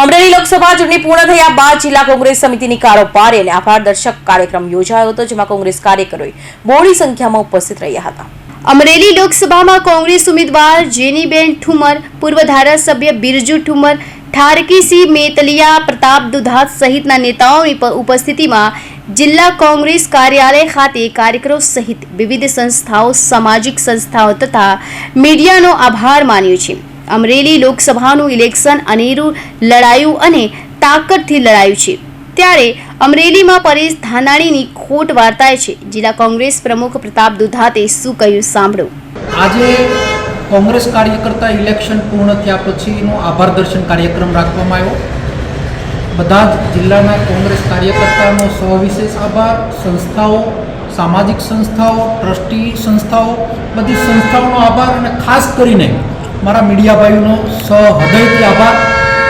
અમરેલી લોકસભા ચૂંટણી પૂર્ણ થયા બાદ જિલ્લા કોંગ્રેસ સમિતિની કારોબારી અને આભાર દર્શક કાર્યક્રમ યોજાયો હતો, જેમાં કોંગ્રેસ કાર્યકરોએ મોડી સંખ્યામાં ઉપસ્થિત રહ્યા હતા. અમરેલી લોકસભામાં કોંગ્રેસ ઉમેદવાર જેનીબેન ઠુમર, પૂર્વ ધારાસભ્ય બિરજુ ઠુમર, ઠારકીસિંહ મેતલિયા, પ્રતાપ દુધાત સહિતના નેતાઓની ઉપસ્થિતિમાં જિલ્લા કોંગ્રેસ કાર્યાલય ખાતે કાર્યકરો સહિત વિવિધ સંસ્થાઓ, સામાજિક સંસ્થાઓ તથા મીડિયાનો આભાર માન્યો છે. અમરેલી લોકસભાનું ઇલેક્શન અનેરું લડાયું અને તાકતથી લડાયું છે. ત્યારે અમરેલીમાં પરેશ ધાનાણીની ખોટ વાર્તાએ છે. જિલ્લા કોંગ્રેસ પ્રમુખ પ્રતાપ દુધાતે શું કહ્યું સાંભળો. આજે કોંગ્રેસ કાર્યકર્તા ઇલેક્શન પૂર્ણ થયા પછીનો આભાર દર્શન કાર્યક્રમ રાખવામાં આવ્યો. બધા જ જિલ્લાના કોંગ્રેસ કાર્યકર્તાનો સવિશેષ આભાર. સંસ્થાઓ, સામાજિક સંસ્થાઓ, ટ્રસ્ટી સંસ્થાઓ, બધી સંસ્થાઓનો આભાર અને ખાસ કરીને મારા મીડિયા ભાઈઓનો સહૃદયથી આભાર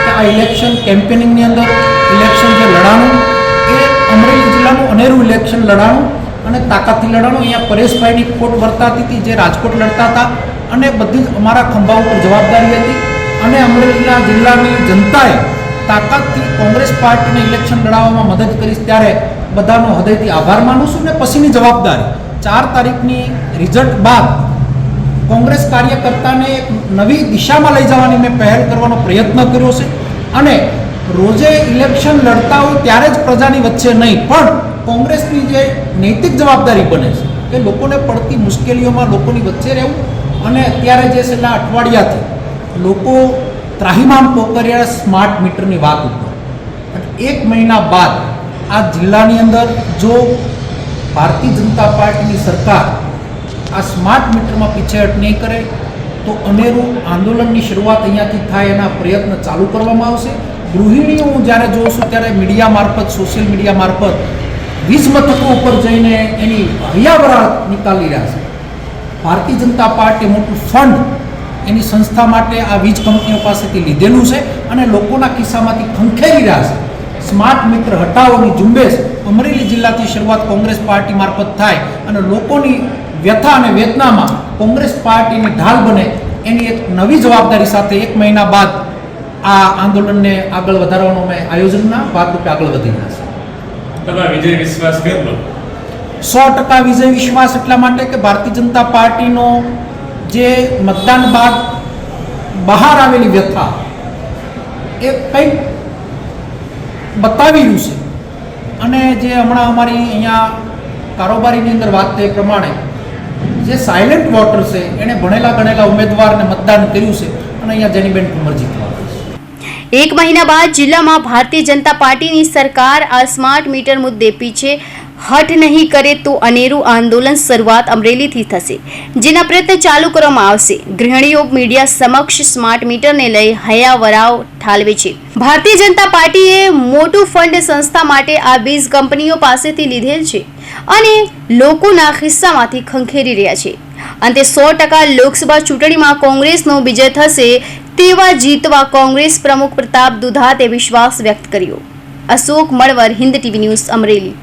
કે આ ઇલેક્શન કેમ્પેનિંગની અંદર ઇલેક્શન જે લડાણું એ અમરેલી જિલ્લાનું અનેરું ઇલેક્શન લડાણું અને તાકાતથી લડાણું. અહીંયા પરેશભાઈની ખોટ વર્તાતી હતી, જે રાજકોટ લડતા હતા અને બધી જ અમારા ખંભા ઉપર જવાબદારી હતી અને અમરેલીના જિલ્લાની જનતાએ તાકાતથી કોંગ્રેસ પાર્ટીને ઇલેક્શન લડાવવામાં મદદ કરીશ ત્યારે બધાનો હૃદયથી આભાર માનું છું. ને પછીની જવાબદારી, ચાર તારીખની રિઝલ્ટ બાદ કોંગ્રેસ કાર્યકર્તાને એક નવી દિશામાં લઈ જવાની મેં પહેલ કરવાનો પ્રયત્ન કર્યો છે. અને રોજે ઇલેક્શન લડતા હોય ત્યારે જ પ્રજાની વચ્ચે નહીં, પણ કોંગ્રેસની જે નૈતિક જવાબદારી બને છે કે લોકોને પડતી મુશ્કેલીઓમાં લોકોની વચ્ચે રહેવું અને અત્યારે જે છેલ્લા અઠવાડિયાથી લોકો ત્રાહિમામ પોકરિયા સ્માર્ટ મીટરની વાત ઉપર. એક મહિના બાદ આ જિલ્લાની અંદર જો ભારતીય જનતા પાર્ટીની સરકાર આ સ્માર્ટ મીટરમાં પીછેહટ નહીં કરે, તો અનેરું આંદોલનની શરૂઆત અહીંયાથી થાય એના પ્રયત્ન ચાલુ કરવામાં આવશે. ગૃહિણીઓ, હું જ્યારે જોઉં છું ત્યારે મીડિયા મારફત, સોશિયલ મીડિયા મારફત વીજ મથકો ઉપર જઈને એની હૈયાવરા નીકાળી રહ્યા છે. ભારતીય જનતા પાર્ટી મોટું ફંડ એની સંસ્થા માટે આ વીજ કંપનીઓ પાસેથી લીધેલું છે અને લોકોના ખિસ્સામાંથી ખંખેરી રહ્યા છે. સ્માર્ટ મીટર હટાવોની ઝુંબેશ અમરેલી જિલ્લાથી શરૂઆત કોંગ્રેસ પાર્ટી મારફત થાય અને લોકોની વ્યથા અને વેદનામાં કોંગ્રેસ પાર્ટીની ઢાલ બને એની એક નવી જવાબદારી સાથે એક મહિના બાદ આ આંદોલનને આગળ વધારવાનું અમે આયોજનના ભાગરૂપે આગળ વધી રહ્યા છે વિજય વિશ્વાસ સો ટકા વિજય વિશ્વાસ એટલા માટે કે ભારતીય જનતા પાર્ટીનો જે મતદાન બાદ બહાર આવેલી વ્યથા એ કંઈક બતાવી રહ્યું છે. અને જે હમણાં અમારી અહીંયા કારોબારીની અંદર વાત થઈ પ્રમાણે જે સાયલેન્ટ વોટર છે, એણે ભણેલા ગણેલા ઉમેદવારને મતદાન કર્યું છે અને અહીંયા જેનીબેન કુંવર જીતવા એક મહિના બાદ જિલ્લામાં ભારતીય જનતા પાર્ટીની સરકાર આ સ્માર્ટ મીટર મુદ્દે પીછે હટ નહીં કરે તો અનેરું આંદોલન શરૂઆત અમરેલીથી થશે, જેના પ્રયત્ન ચાલુ કરવામાં આવશે. ગૃહિણીઓ મીડિયા સમક્ષ સ્માર્ટ મીટરને લઈ હયાવરાવ ઠાલવે છે. ભારતીય જનતા પાર્ટીએ મોટું ફંડ સંસ્થા માટે આ વીજ કંપનીઓ પાસેથી લીધેલ છે અને લોકોના ખિસ્સામાંથી ખંખેરી રહ્યા છે. અંતે સો ટકા લોકસભા ચૂંટણીમાં કોંગ્રેસનો વિજય થશે તેવા જીતવા કોંગ્રેસ પ્રમુખ પ્રતાપ દુધાતે વિશ્વાસ વ્યક્ત કર્યો. Ashok Malvar Hind TV news, Amreli.